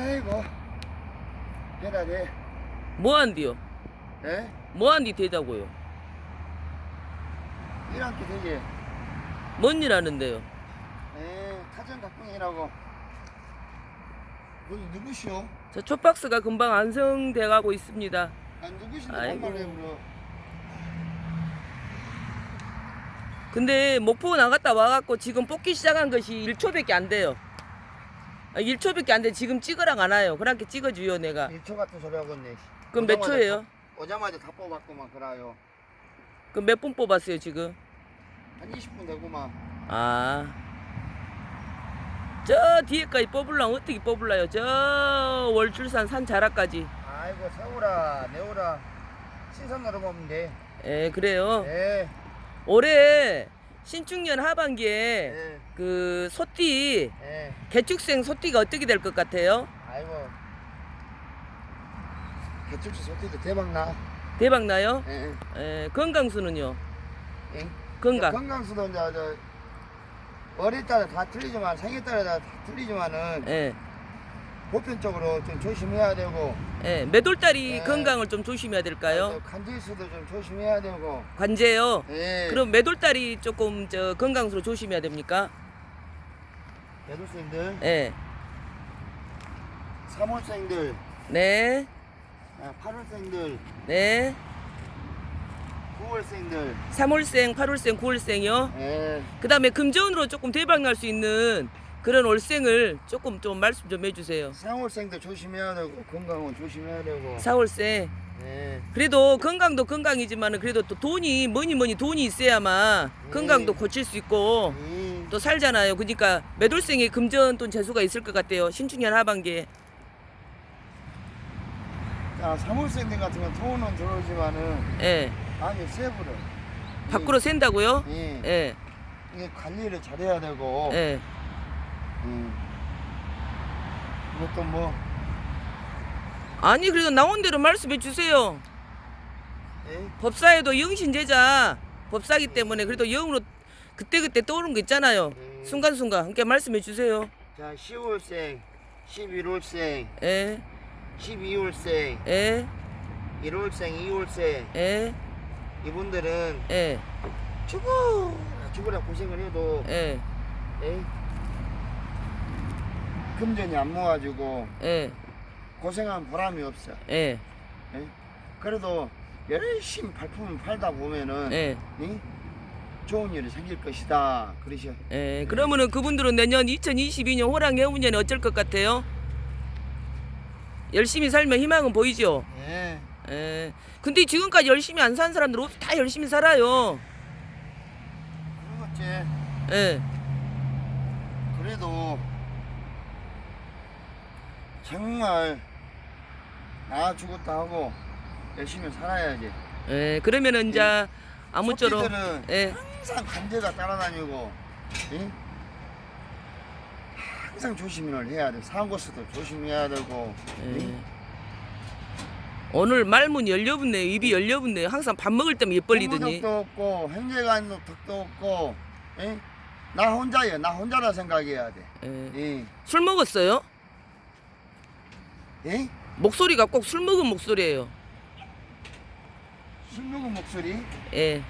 아이고 대단해 뭐한디요? 예? 뭐한디 되자고요? 이런 게 되게 뭔일 하는데요? 에 타전 각봉이라고 오늘 누구시오? 저 촉박스가 금방 완성돼 가고 있습니다. 아 누구신데 아이고. 반말해 물어 근데 목포 나갔다 와갖고 지금 뽑기 시작한 것이 1초밖에 안 돼요. 아, 1초밖에 안 돼. 지금 찍으랑 안 와요. 그렇게 찍어줘요, 내가. 1초 같은 소리 하고 있네 그럼 몇 오자마자 초예요? 다- 오자마자 다 뽑았구만 그라요 그럼 몇 분 뽑았어요, 지금? 한 20분 되구만 아. 저 뒤에까지 뽑으려면 어떻게 뽑을라요? 저 월출산 산 자락까지. 아이고 세우라 내오라 신선 노려보면 돼 예, 그래요. 예, 올해 신축년 하반기에 예, 그 소띠, 예. 개축생 소띠가 어떻게 될 것 같아요? 아이고 개축수 소티도 대박 나 대박 나요? 예, 예, 건강수는요? 예. 건강. 건강수도 이제 저 어릴 따라 다 틀리지만 생일 따라 다 틀리지만은 예. 보편적으로 좀 조심해야 되고 예, 매돌다리 네. 건강을 좀 조심해야 될까요? 간질수도 좀 조심해야 되고 관제요. 예. 그럼 매돌다리 조금 저 건강수로 조심해야 됩니까? 대도생들 예. 3월생들 네. 8월생들 네. 9월생들 3월생, 8월생, 9월생이요. 예. 그 다음에 금전으로 조금 대박 날 수 있는 그런 월생을 조금 좀 말씀 좀 해주세요. 3월생도 조심해야 되고 건강은 조심해야 되고 4월생. 예. 그래도 건강도 건강이지만 그래도 또 돈이 뭐니 뭐니 돈이 있어야만 네. 건강도 고칠 수 있고 이또 살잖아요. 그러니까 매돌생에 금전 돈 재수가 있을 것 같아요. 신축년 하반기에. 자, 3월생들 같은 건 돈은 들어오지만은 예. 아니 세부를 밖으로 샌다고요? 예. 예. 이게 관리를 잘해야 되고 예. 음. 이것도 뭐 아니 그래도 나온 대로 말씀해 주세요. 예? 법사에도 영신 제자 법사기 때문에 그래도 영으로 그때 그때 떠오르는 거 있잖아요. 네. 순간순간 함께 말씀해 주세요. 자 10월생 11월생 예. 12월생 예. 1월생 2월생 예. 이분들은 예. 죽어 죽으라 고생을 해도 예. 예? 금전이 안 모아지고 예. 고생한 보람이 없어 예. 예? 그래도 열심히 발품을 팔다 보면은 예. 예? 좋은 일이 생길 것이다 그러셔 예. 그러면은 그분들은 내년 2022년 호랑 해운년에 어쩔 것 같아요? 열심히 살면 희망은 보이죠? 예. 예. 근데 지금까지 열심히 안 산 사람들 다 열심히 살아요. 그렇지 예. 그래도 정말 나 죽었다 하고 열심히 살아야지. 예. 그러면은 이제 아무쪼록 소띠들은 예. 항상 관제가 따라다니고, 예? 항상 조심을 해야 돼. 사고수도 조심해야 되고, 예. 예? 오늘 말문이 열려붙네요. 입이 열려붙네요. 항상 밥 먹을 때면 입 벌리더니. 도 없고 행제관도 덕도 없고, 예? 나 혼자야. 나 혼자라 생각해야 돼. 예. 예? 술 먹었어요? 예? 목소리가 꼭 술 먹은 목소리예요. 술 먹은 목소리? 예.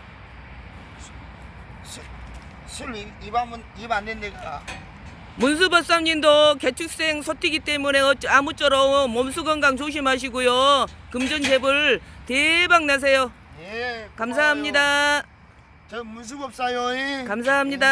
술입안입안 된데가 문수버쌈님도 개축생 소띠기 때문에 아무쪼록 몸수 건강 조심하시고요. 금전 재벌 대박 나세요. 예. 고마워요. 감사합니다. 저 문수법사요. 예. 감사합니다.